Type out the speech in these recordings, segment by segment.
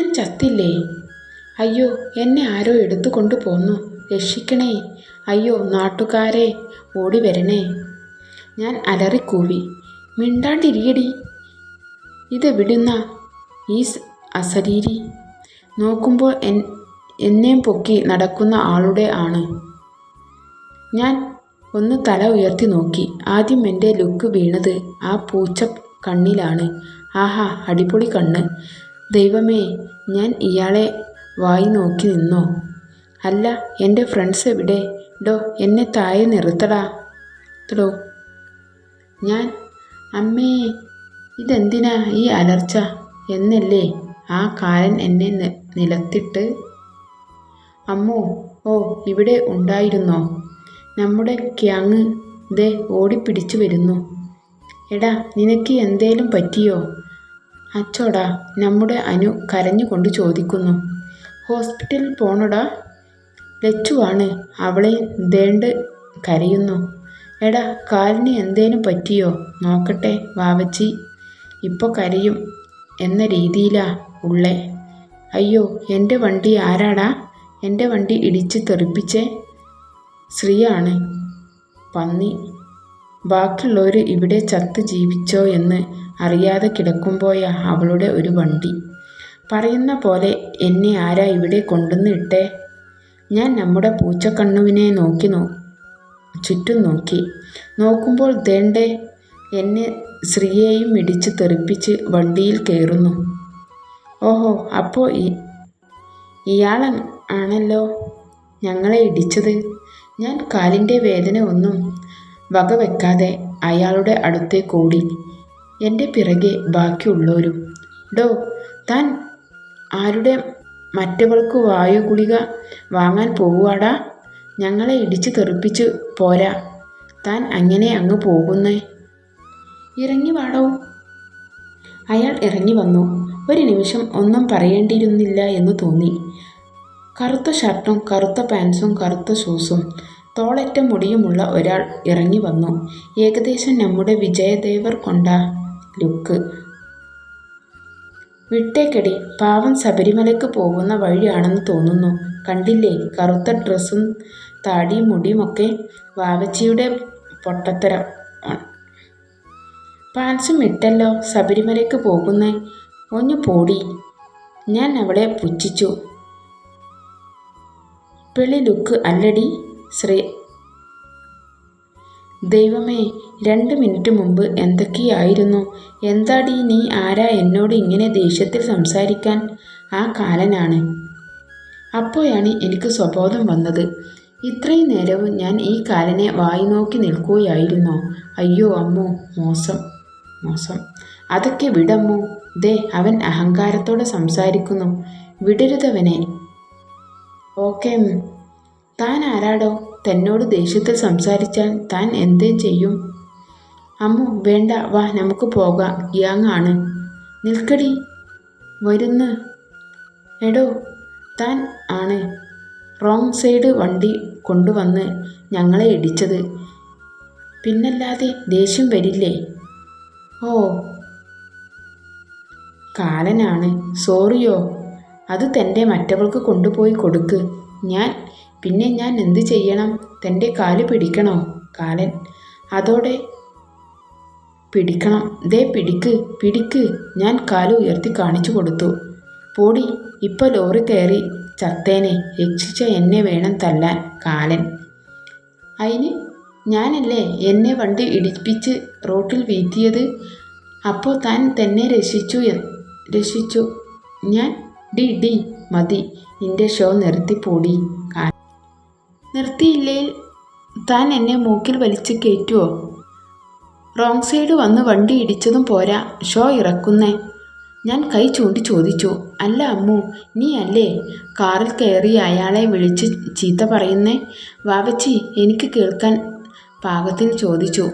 ഞാൻ ചത്തില്ലേ? അയ്യോ എന്നെ ആരോ എടുത്തു കൊണ്ടുപോന്നു രക്ഷിക്കണേ. അയ്യോ നാട്ടുകാരെ ഓടി വരണേ ഞാൻ അലറിക്കൂവി. മിണ്ടാണ്ടിരിയടി. ഇതെവിടുന്ന ഈ അശരീരി നോക്കുമ്പോൾ എൻ എന്നെ പൊക്കി നടക്കുന്ന ആളുടെ ആണ്. ഞാൻ ഒന്ന് തല ഉയർത്തി നോക്കി. ആദ്യം എന്റെ ലുക്ക് വീണത് ആ പൂച്ച കണ്ണിലാണ്. ആഹാ അടിപൊളി കണ്ണ്. ദൈവമേ ഞാൻ ഇയാളെ വായി നോക്കി നിന്നോ? അല്ല എന്റെ ഫ്രണ്ട്സ് എവിടെ? ഡോ എന്നെ താഴെ നിർത്തടാ. ത്തടോ ഞാൻ അമ്മേ ഇതെന്തിനാ ഈ അലർച്ച? എന്നല്ലേ ആ കാലൻ എന്നെ നിലത്തിട്ട്? അമ്മോ ഓ ഇവിടെ ഉണ്ടായിരുന്നോ? നമ്മുടെ ക്യാങ് ദേ ഓടിപ്പിടിച്ചു വരുന്നു. എടാ നിനക്ക് എന്തേലും പറ്റിയോ? അച്ചോടാ നമ്മുടെ അനു കരഞ്ഞുകൊണ്ട് ചോദിക്കുന്നു. ഹോസ്പിറ്റലിൽ പോണടാ? ലച്ചുവാണ് അവളെ ദേണ്ട് കരയുന്നു. എടാ കാലിന് എന്തേലും പറ്റിയോ? നോക്കട്ടെ വാവച്ചി. ഇപ്പോൾ കരയും എന്ന രീതിയിലാ ഉള്ളേ. അയ്യോ എന്റെ വണ്ടി ആരാടാ? എന്റെ വണ്ടി ഇടിച്ച് തെറിപ്പിച്ചേ? ശ്രീയാണ് പന്നി ബാക്കിയുള്ളവർ ഇവിടെ ചത്ത് ജീവിച്ചോ എന്ന് അറിയാതെ കിടക്കുമ്പോയാ അവളുടെ ഒരു വണ്ടി. പറയുന്ന പോലെ എന്നെ ആരാ ഇവിടെ കൊണ്ടുവന്ന് ഇട്ടേ? ഞാൻ നമ്മുടെ പൂച്ചക്കണ്ണുവിനെ നോക്കി നോ ചുറ്റും നോക്കി. നോക്കുമ്പോൾ ദേണ്ടേ എന്നെ ശ്രീയെയും ഇടിച്ച് തെറിപ്പിച്ച് വണ്ടിയിൽ കയറുന്നു. ഓഹോ അപ്പോൾ ഇയാൾ ആണല്ലോ ഞങ്ങളെ ഇടിച്ചത്? ഞാൻ കാലിന്റെ വേദന ഒന്നും വകവെക്കാതെ അയാളുടെ അടുത്തേക്കോടി എന്റെ പിറകെ ബാക്കിയുള്ളവരും ഡോ താൻ ആരുടെ മറ്റവൾക്ക് വായു ഗുളിക വാങ്ങാൻ പോവുകടാ ഞങ്ങളെ ഇടിച്ച് തെറിപ്പിച്ച് പോരാ. താൻ അങ്ങനെ അങ്ങ് പോകുന്നേ? ഇറങ്ങി വാടോ. അയാൾ ഇറങ്ങി വന്നു. ഒരു നിമിഷം ഒന്നും പറയേണ്ടിയിരുന്നില്ല എന്ന് തോന്നി. കറുത്ത ഷർട്ടും കറുത്ത പാൻസും കറുത്ത ഷൂസും തോളറ്റ മുടിയുമുള്ള ഒരാൾ ഇറങ്ങി വന്നു. ഏകദേശം നമ്മുടെ വിജയദേവർ കൊണ്ട ലുക്ക്. വിട്ടേക്കടി പാവം ശബരിമലയ്ക്ക് പോകുന്ന വഴിയാണെന്ന് തോന്നുന്നു. കണ്ടില്ലേ കറുത്ത ഡ്രസ്സും താടിയും മുടിയുമൊക്കെ വാവച്ചിയുടെ പൊട്ടത്തരം. പാൻസും ഇട്ടല്ലോ ശബരിമലയ്ക്ക് പോകുന്നേ. ഒന്ന് പോടി. ഞാൻ അവളെ പുച്ഛിച്ചു. പെളി ലുക്ക് അല്ലടി. ശ്രീ. ദൈവമേ രണ്ട് മിനിറ്റ് മുമ്പ് എന്തൊക്കെയായിരുന്നു? എന്താടി നീ ആരാ എന്നോട് ഇങ്ങനെ ദേഷ്യത്തിൽ സംസാരിക്കാൻ? ആ കാലനാണ്. അപ്പോഴാണ് എനിക്ക് സ്വബോധം വന്നത്. ഇത്രയും നേരവും ഞാൻ ഈ കാലനെ വായി നോക്കി നിൽക്കുകയായിരുന്നോ? അയ്യോ അമ്മോ മോശം മോശം. അതൊക്കെ വിടമ്മോ? ദേ അവൻ അഹങ്കാരത്തോടെ സംസാരിക്കുന്നു. വിടരുതവനെ. ഓക്കെ. താൻ ആരാടോ? തന്നോട് ദേഷ്യത്തിൽ സംസാരിച്ചാൽ താൻ എന്തേ ചെയ്യും? അമ്മു വേണ്ട വാ നമുക്ക് പോകാം. യാങ്ങാണ് നിൽക്കടി. വരുന്ന് എടോ താൻ ആണ്. റോങ് സൈഡ് വണ്ടി കൊണ്ടുവന്ന് ഞങ്ങളെ ഇടിച്ചത്. പിന്നല്ലാതെ ദേഷ്യം വരില്ലേ? ഓ. കാലനാണ്. സോറിയോ. അത് തന്റെ മറ്റവൾക്ക് കൊണ്ടുപോയി കൊടുക്ക്. ഞാൻ പിന്നെ ഞാൻ എന്ത് ചെയ്യണം? തന്റെ കാൽ പിടിക്കണോ? കാലൻ. അതോടെ പിടിക്കണം. ദേ പിടിക്ക് പിടിക്ക്. ഞാൻ കാൽ ഉയർത്തി കാണിച്ചു കൊടുത്തു. പോടി ഇപ്പൊ ലോറി കയറി. ചത്തേനെ രക്ഷിച്ച എന്നെ വേണം തല്ലാൻ കാലൻ. അതിന് ഞാനല്ലേ എന്നെ വണ്ടി ഇടിപ്പിച്ച് റോട്ടിൽ വീത്തിയത് അപ്പോൾ താൻ തന്നെ രക്ഷിച്ചു രക്ഷിച്ചു. ഞാൻ ഡി ഡി മതി. നിന്റെ ഷോ നിർത്തിപ്പോടി നിർത്തിയില്ലേ? താൻ എന്നെ മൂക്കിൽ വലിച്ച് കയറ്റുമോ റോങ് സൈഡ് വന്ന് വണ്ടി ഇടിച്ചതും പോരാ. ഷോ ഇറക്കുന്നേ. ഞാൻ കൈ ചൂണ്ടി ചോദിച്ചു. അല്ല അമ്മു നീ അല്ലേ? കാറിൽ കയറി അയാളെ വിളിച്ച് ചീത്ത പറയുന്നേ? വാവച്ചി എനിക്ക് കേൾക്കാൻ പാകത്തിൽ ചോദിച്ചു.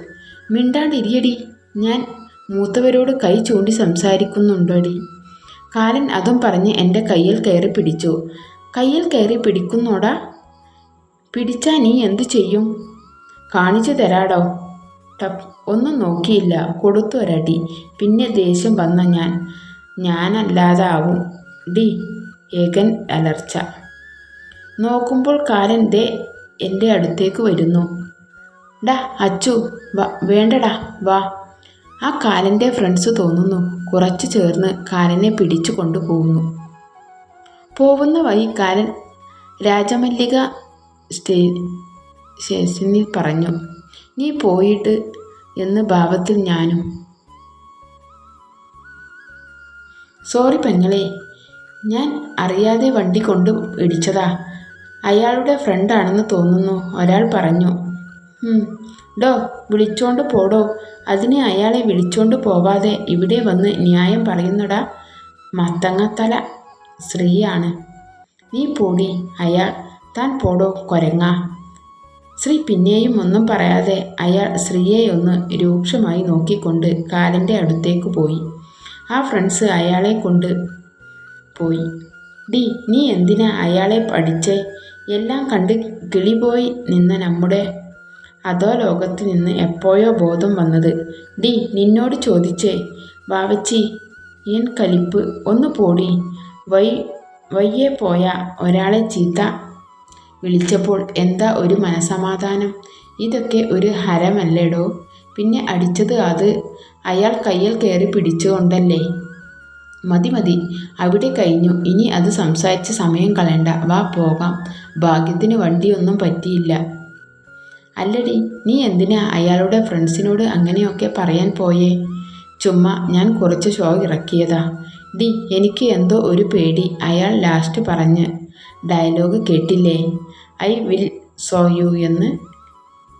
മിണ്ടാണ്ടിരിയടി. ഞാൻ മൂത്തവരോട് കൈ ചൂണ്ടി സംസാരിക്കുന്നുണ്ടോടി? കാലൻ അതും പറഞ്ഞ് എന്റെ കയ്യിൽ കയറി പിടിച്ചു. കയ്യിൽ കയറി പിടിക്കുന്നോടാ? പിടിച്ചാ നീ എന്തു ചെയ്യും? കാണിച്ചു തരാടോ. ടപ്പ് ഒന്നും നോക്കിയില്ല. കൊടുത്തു ഒരടി. പിന്നെ ദേഷ്യം വന്ന ഞാൻ. ഞാനല്ലാതാവും. ഡി ഏകൻ അലർച്ച. നോക്കുമ്പോൾ കാലൻ ദേ എന്റെ അടുത്തേക്ക് വരുന്നു. ഡാ അച്ചു വാ വേണ്ടടാ വാ. ആ കാലന്റെ ഫ്രണ്ട്സ് തോന്നുന്നു. കുറച്ച് ചേർന്ന് കാലനെ പിടിച്ചു കൊണ്ടുപോകുന്നു. പോകുന്ന വഴി കാലൻ രാജമല്ലിക സ്റ്റേ സ്റ്റേഷനിൽ പറഞ്ഞു. നീ പോയിട്ട് എന്ന് ഭാവത്തിൽ ഞാനും. സോറി പെങ്ങളെ ഞാൻ അറിയാതെ വണ്ടി കൊണ്ട് ഇടിച്ചതാ. അയാളുടെ ഫ്രണ്ടാണെന്ന് തോന്നുന്നു ഒരാൾ പറഞ്ഞു. "ഹും, ഡോ വിളിച്ചോണ്ട് പോടോ. അതിനെ അയാളെ വിളിച്ചോണ്ട് പോവാതെ ഇവിടെ വന്ന് ന്യായം പറയുന്നടാ. മത്തങ്ങത്തല സ്ത്രീയാണ്. നീ പോടി അയാൾ താൻ പോടോ കൊരങ്ങ. ശ്രീ പിന്നെയും ഒന്നും പറയാതെ അയാൾ ശ്രീയെ ഒന്ന് രൂക്ഷമായി നോക്കിക്കൊണ്ട് കാലിന്റെ അടുത്തേക്ക് പോയി. ആ ഫ്രണ്ട്സ് അയാളെ കൊണ്ട് പോയി. ഡി നീ എന്തിനാ അയാളെ പഠിച്ചേ? എല്ലാം കണ്ട് കിളിപോയി നിന്ന് നമ്മുടെ അതോ ലോകത്ത് നിന്ന് എപ്പോഴോ ബോധം വന്നത്. ഡി നിന്നോട് ചോദിച്ചേ. വാവച്ചി ഏൻ കലിപ്പ് ഒന്ന് പോടി. വൈ വയ്യേ പോയ ഒരാളെ ചീത്ത വിളിച്ചപ്പോൾ എന്താ ഒരു മനസമാധാനം? ഇതൊക്കെ ഒരു ഹരമല്ലേടോ? പിന്നെ അടിച്ചത് അത്? അയാൾ കയ്യിൽ കയറി പിടിച്ചുകൊണ്ടല്ലേ? മതി മതി. അവിടെ കഴിഞ്ഞു. ഇനി അത് സംസാരിച്ച് സമയം കളയണ്ട. വാ പോകാം. ഭാഗ്യത്തിന് വണ്ടിയൊന്നും പറ്റിയില്ല. അല്ലടി നീ എന്തിനാ അയാളുടെ ഫ്രണ്ട്സിനോട് അങ്ങനെയൊക്കെ പറയാൻ പോയേ? ചുമ്മാ ഞാൻ കുറച്ച് ഷോ ഇറക്കിയതാ. ഡി എനിക്ക് എന്തോ ഒരു പേടി. അയാൾ ലാസ്റ്റ് പറഞ്ഞ്. ഡയലോഗ് കേട്ടില്ലേ? ഐ വിൽ സോ യു എന്ന്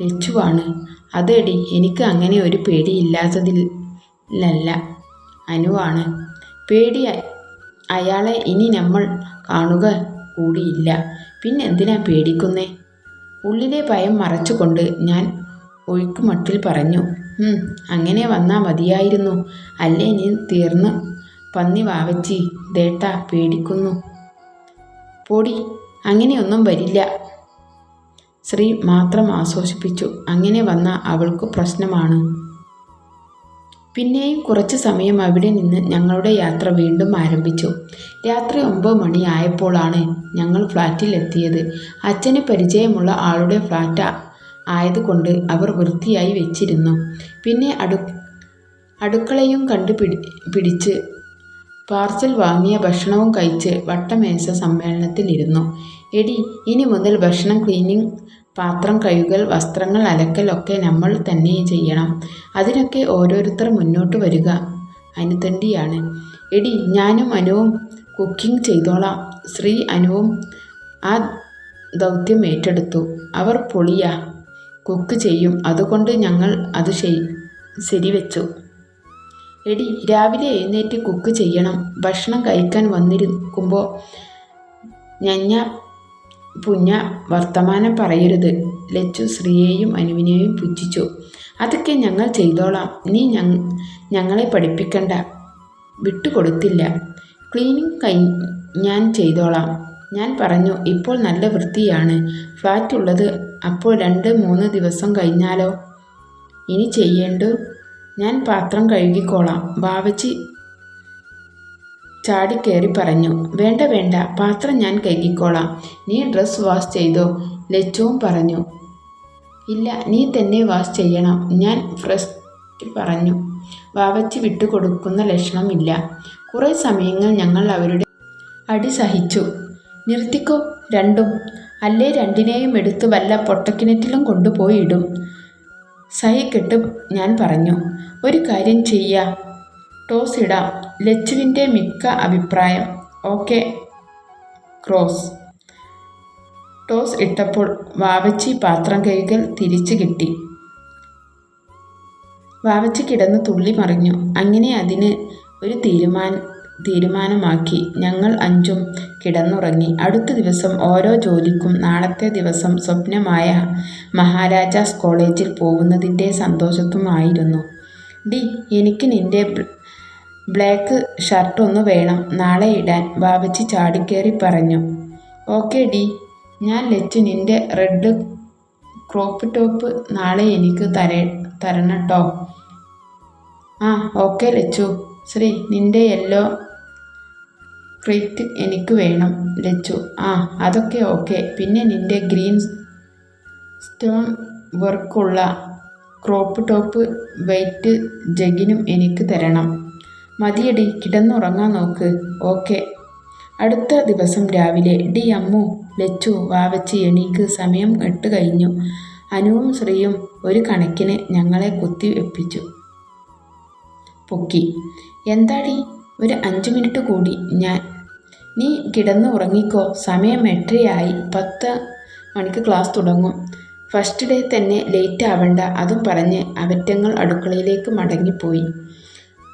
ലച്ചുവാണ്. അതേടി എനിക്ക് അങ്ങനെ ഒരു പേടിയില്ലാത്തതിലല്ല അനുവാണ്. പേടി അയാളെ ഇനി നമ്മൾ കാണുക കൂടിയില്ല. പിന്നെന്തിനാ പേടിക്കുന്നേ? ഉള്ളിലെ ഭയം മറച്ചുകൊണ്ട് ഞാൻ ഒഴുക്കുമട്ടിൽ പറഞ്ഞു "ഉം, അങ്ങനെ വന്നാൽ മതിയായിരുന്നു. അല്ലേ നീ തീർന്ന്? പന്നി വാവച്ചി ദേട്ടാ പേടിക്കുന്നു. പൊടി അങ്ങനെയൊന്നും വരില്ല. ശ്രീ മാത്രം ആശ്വസിപ്പിച്ചു. അങ്ങനെ വന്ന അവൾക്ക് പ്രശ്നമാണ്. പിന്നെയും കുറച്ച് സമയം അവിടെ നിന്ന് ഞങ്ങളുടെ യാത്ര വീണ്ടും ആരംഭിച്ചു. രാത്രി ഒമ്പത് മണി ആയപ്പോഴാണ് ഞങ്ങൾ ഫ്ലാറ്റിൽ എത്തിയത്. അച്ഛന് പരിചയമുള്ള ആളുടെ ഫ്ലാറ്റ് ആയതുകൊണ്ട് അവർ വൃത്തിയായി വെച്ചിരുന്നു. പിന്നെ അടു അടുക്കളയും കണ്ടുപിടി പിടിച്ച് പാർസൽ വാങ്ങിയ ഭക്ഷണവും കഴിച്ച് വട്ടമേശ സമ്മേളനത്തിലിരുന്നു. എടി ഇനി മുതൽ ഭക്ഷണം ക്ലീനിങ് പാത്രം കഴുകൽ വസ്ത്രങ്ങൾ അലക്കലൊക്കെ നമ്മൾ തന്നെ ചെയ്യണം. അതിനൊക്കെ ഓരോരുത്തർ മുന്നോട്ട് വരിക. അനുതണ്ടിയാണ്. എടി ഞാനും അനുവും കുക്കിംഗ് ചെയ്തോളാം. ശ്രീ അനുവും ആ ദൗത്യം ഏറ്റെടുത്തു. അവർ പൊളിയാ. കുക്ക് ചെയ്യും. അതുകൊണ്ട് ഞങ്ങൾ അത് ശരി ശരിവെച്ചു. എടി രാവിലെ എഴുന്നേറ്റ് കുക്ക് ചെയ്യണം. ഭക്ഷണം കഴിക്കാൻ വന്നിരിക്കുമ്പോൾ ഞഞ്ഞ പുഞ്ഞ വർത്തമാനം പറയരുത്. ലച്ചു ശ്രീയെയും അനുവിനെയും പുച്ഛിച്ചു. അതൊക്കെ ഞങ്ങൾ ചെയ്തോളാം. നീ ഞങ്ങളെ പഠിപ്പിക്കണ്ട. വിട്ടുകൊടുത്തില്ല. ക്ലീനിങ് കൈ ഞാൻ ചെയ്തോളാം. ഞാൻ പറഞ്ഞു ഇപ്പോൾ നല്ല വൃത്തിയാണ്. ഫ്ലാറ്റ് ഉള്ളത് അപ്പോൾ രണ്ട് മൂന്ന് ദിവസം കഴിഞ്ഞാലോ? ഇനി ചെയ്യേണ്ടു ഞാൻ പാത്രം കഴുകിക്കോളാം. ബാവച്ചി ചാടിക്കേറി പറഞ്ഞു. വേണ്ട വേണ്ട പാത്രം ഞാൻ കഴുകിക്കോളാം. നീ ഡ്രസ് വാഷ് ചെയ്തോ? ലച്ചുവും പറഞ്ഞു. ഇല്ല നീ തന്നെ വാഷ് ചെയ്യണം. ഞാൻ ഫ്രസ്റ്റ് പറഞ്ഞു. വാവച്ചി വിട്ടുകൊടുക്കുന്ന ലക്ഷണമില്ല. കുറേ സമയങ്ങൾ ഞങ്ങൾ അവരുടെ അടി സഹിച്ചു. നിർത്തിക്കോ? രണ്ടും. അല്ലേ രണ്ടിനെയും എടുത്ത് വല്ല പൊട്ടക്കിണറ്റിലും കൊണ്ടുപോയി ഇടും. സഹിക്കെട്ട് ഞാൻ പറഞ്ഞു. ഒരു കാര്യം ചെയ്യാം. ടോസ് ഇടാം. ലച്ചുവിന്റെ മിക്ക അഭിപ്രായം ഓക്കെ ക്രോസ്. ടോസ് ഇട്ടപ്പോൾ വാവച്ചി പാത്രം കൈകൾ തിരിച്ചു കിട്ടി. വാവച്ചി കിടന്ന് തുള്ളി മറിഞ്ഞു. അങ്ങനെ അതിന് ഒരു തീരുമാന തീരുമാനമാക്കി. ഞങ്ങൾ അഞ്ചും കിടന്നുറങ്ങി. അടുത്ത ദിവസം ഓരോ ജോലിക്കും നാളത്തെ ദിവസം സ്വപ്നമായ മഹാരാജാസ് കോളേജിൽ പോകുന്നതിന്റെ സന്തോഷത്തുമായിരുന്നു. ഡി എനിക്ക് നിന്റെ ബ്ലാക്ക് ഷർട്ട് ഒന്ന് വേണം. നാളെ ഇടാൻ ബാബച്ചി ചാടിക്കേറി പറഞ്ഞു. ഓക്കെ ഡി ഞാൻ ലച്ചു നിന്റെ റെഡ് ക്രോപ്പ് ടോപ്പ് നാളെ എനിക്ക് തര തരണട്ടോ ആ ഓക്കെ ലച്ചു. ശ്രീ നിന്റെ യെല്ലോ ക്രിറ്റ് എനിക്ക് വേണം ലച്ചു ആ അതൊക്കെ ഓക്കെ. പിന്നെ നിന്റെ ഗ്രീൻ സ്റ്റോൺ വർക്കുള്ള ക്രോപ്പ് ടോപ്പ് വൈറ്റ് ജഗിനും എനിക്ക് തരണം. മതിയടി കിടന്നുറങ്ങാൻ നോക്ക്. ഓക്കെ. അടുത്ത ദിവസം രാവിലെ ഡി അമ്മു ലച്ചു വാവച്ചി എണീക്ക്. സമയം എട്ട് കഴിഞ്ഞു. അനുവും ശ്രീയും ഒരു കണക്കിന് ഞങ്ങളെ കുത്തി വെപ്പിച്ചു. പൊക്കി. എന്താടി? ഒരു അഞ്ച് മിനിറ്റ് കൂടി ഞാൻ നീ കിടന്ന് ഉറങ്ങിക്കോ സമയം എട്ടരയായി. പത്ത് മണിക്ക് ക്ലാസ് തുടങ്ങും. ഫസ്റ്റ് ഡേ തന്നെ ലേറ്റ് ആവണ്ട. അതും പറഞ്ഞ് അവറ്റങ്ങൾ അടുക്കളയിലേക്ക് മടങ്ങിപ്പോയി.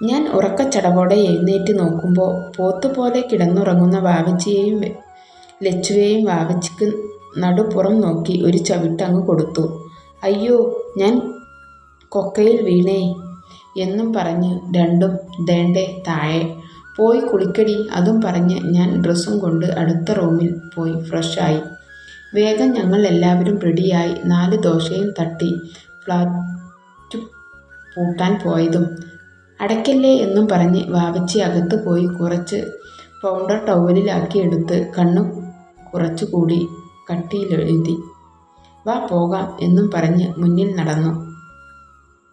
ഞാൻ ഉറക്കച്ചടവോടെ എഴുന്നേറ്റ് നോക്കുമ്പോൾ പോത്തുപോലെ കിടന്നുറങ്ങുന്ന വാവച്ചിയെയും ലച്ചുവേയും വാവച്ചിക്ക് നടുപ്പുറം നോക്കി ഒരു ചവിട്ടങ്ങ് കൊടുത്തു. അയ്യോ ഞാൻ കൊക്കയിൽ വീണേ എന്നും പറഞ്ഞ് രണ്ടും ദേണ്ടേ താഴെ പോയി കുളിക്കടി. അതും പറഞ്ഞ് ഞാൻ ഡ്രസ്സും കൊണ്ട് അടുത്ത റൂമിൽ പോയി ഫ്രഷായി വേഗം ഞങ്ങൾ എല്ലാവരും റെഡിയായി. നാല് ദോശയും തട്ടി ഫ്ലാറ്റ് പൂട്ടാൻ പോയതും. അടയ്ക്കല്ലേ എന്നും പറഞ്ഞ് വാവച്ചി അകത്ത് പോയി കുറച്ച് പൗഡർ ടൗവലിലാക്കി എടുത്ത് കണ്ണു കുറച്ചുകൂടി കട്ടിയിലെഴുതി. വാ പോകാം എന്നും പറഞ്ഞ് മുന്നിൽ നടന്നു.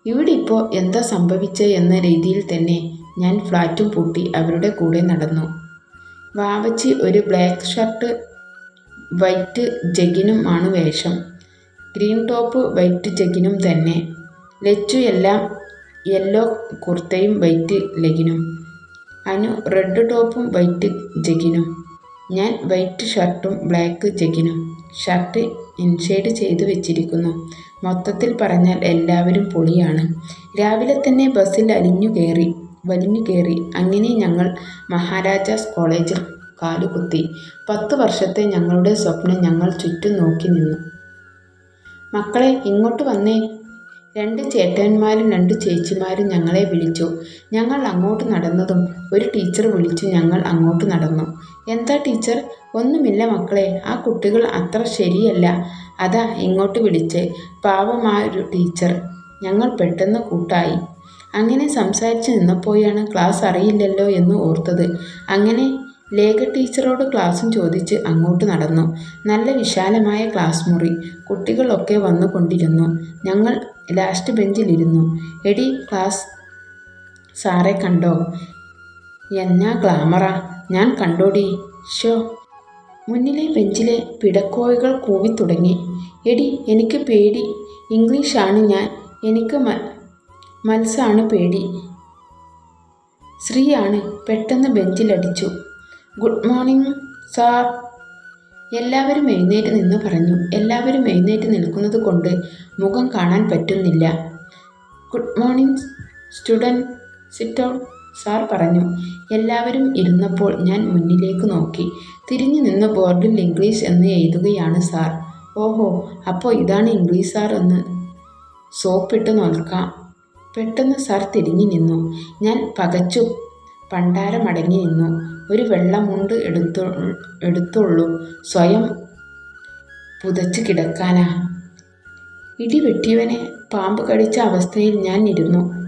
ഇവിടെ ഇപ്പോൾ എന്താ സംഭവിച്ചേ? എന്ന രീതിയിൽ തന്നെ ഞാൻ ഫ്ലാറ്റും പൂട്ടി അവരുടെ കൂടെ നടന്നു. വാവച്ചി ഒരു ബ്ലാക്ക് ഷർട്ട് വൈറ്റ് ജഗിനും ആണ് വേഷം. ഗ്രീൻ ടോപ്പ് വൈറ്റ് ജഗിനും തന്നെ. ലച്ചു എല്ലാം യെല്ലോ കുർത്തയും വൈറ്റ് ലെഗിനും. അനു റെഡ് ടോപ്പും വൈറ്റ് ജഗിനും. ഞാൻ വൈറ്റ് ഷർട്ടും ബ്ലാക്ക് ജഗിനും. ഷർട്ട് ഇൻഷെയ്ഡ് ചെയ്തു വെച്ചിരിക്കുന്നു. മൊത്തത്തിൽ പറഞ്ഞാൽ എല്ലാവരും പൊളിയാണ്. രാവിലെ തന്നെ ബസ്സിൽ അലിഞ്ഞു കയറി വലിഞ്ഞു കയറി. അങ്ങനെ ഞങ്ങൾ മഹാരാജാസ് കോളേജിൽ കാലുകുത്തി. പത്ത് വർഷത്തെ ഞങ്ങളുടെ സ്വപ്നം ഞങ്ങൾ ചുറ്റും നോക്കി നിന്നു. മക്കളെ ഇങ്ങോട്ട് വന്നേ. രണ്ട് ചേട്ടന്മാരും രണ്ട് ചേച്ചിമാരും ഞങ്ങളെ വിളിച്ചു. ഞങ്ങൾ അങ്ങോട്ട് നടന്നതും ഒരു ടീച്ചർ വിളിച്ചു ഞങ്ങൾ അങ്ങോട്ട് നടന്നു. എന്താ ടീച്ചർ? ഒന്നുമില്ല മക്കളെ. ആ കുട്ടികൾ അത്ര ശരിയല്ല. അതാ ഇങ്ങോട്ട് വിളിച്ച്. പാവമായൊരു ടീച്ചർ. ഞങ്ങൾ പെട്ടെന്ന് കൂട്ടായി. അങ്ങനെ സംസാരിച്ച് നിന്നപ്പോഴാണ് ക്ലാസ് അറിയില്ലല്ലോ എന്ന് ഓർത്തത്. അങ്ങനെ ലേഖ ടീച്ചറോട് ക്ലാസ്സും ചോദിച്ച് അങ്ങോട്ട് നടന്നു. നല്ല വിശാലമായ ക്ലാസ് മുറി. കുട്ടികളൊക്കെ വന്നുകൊണ്ടിരുന്നു. ഞങ്ങൾ ലാസ്റ്റ് ബെഞ്ചിലിരുന്നു. എടി ക്ലാസ് സാറെ കണ്ടോ? എന്നാ ഗ്ലാമറാ. ഞാൻ കണ്ടോടി. ഷോ മുന്നിലെ ബെഞ്ചിലെ പിടക്കോഴികൾ കൂവിത്തുടങ്ങി എടി എനിക്ക് പേടി. ഇംഗ്ലീഷാണ് ഞാൻ. എനിക്ക് മ മത്സാണ് പേടി. ശ്രീയാണ് പെട്ടെന്ന് ബെഞ്ചിലടിച്ചു. Good morning sir. എല്ലാവരും എഴുന്നേറ്റ് നിന്ന് പറഞ്ഞു. എല്ലാവരും എഴുന്നേറ്റ് നിൽക്കുന്നത് കൊണ്ട് മുഖം കാണാൻ പറ്റുന്നില്ല. Good morning student. Sit out. Sir പറഞ്ഞു എല്ലാവരും ഇരുന്നപ്പോൾ ഞാൻ മുന്നിലേക്ക് നോക്കി. തിരിഞ്ഞു നിന്ന് ബോർഡിൽ ഇംഗ്ലീഷ് എന്ന് എഴുതുകയാണ് സാർ. ഓഹോ അപ്പോൾ ഇതാണ് ഇംഗ്ലീഷ് സാർ എന്ന്? സോപ്പിട്ട് നോക്കാം. പെട്ടെന്ന് സാർ തിരിഞ്ഞു നിന്നു. ഞാൻ പകച്ചു. പണ്ടാരമടങ്ങി നിന്നു. ഒരു വെള്ളമുണ്ട് എടുത്തു എടുത്തുള്ളൂ. സ്വയം പുതച്ച് കിടക്കാനാ. ഇടി വെട്ടിയവനെ പാമ്പ് കടിച്ച അവസ്ഥയിൽ ഞാൻ ഇരുന്നു.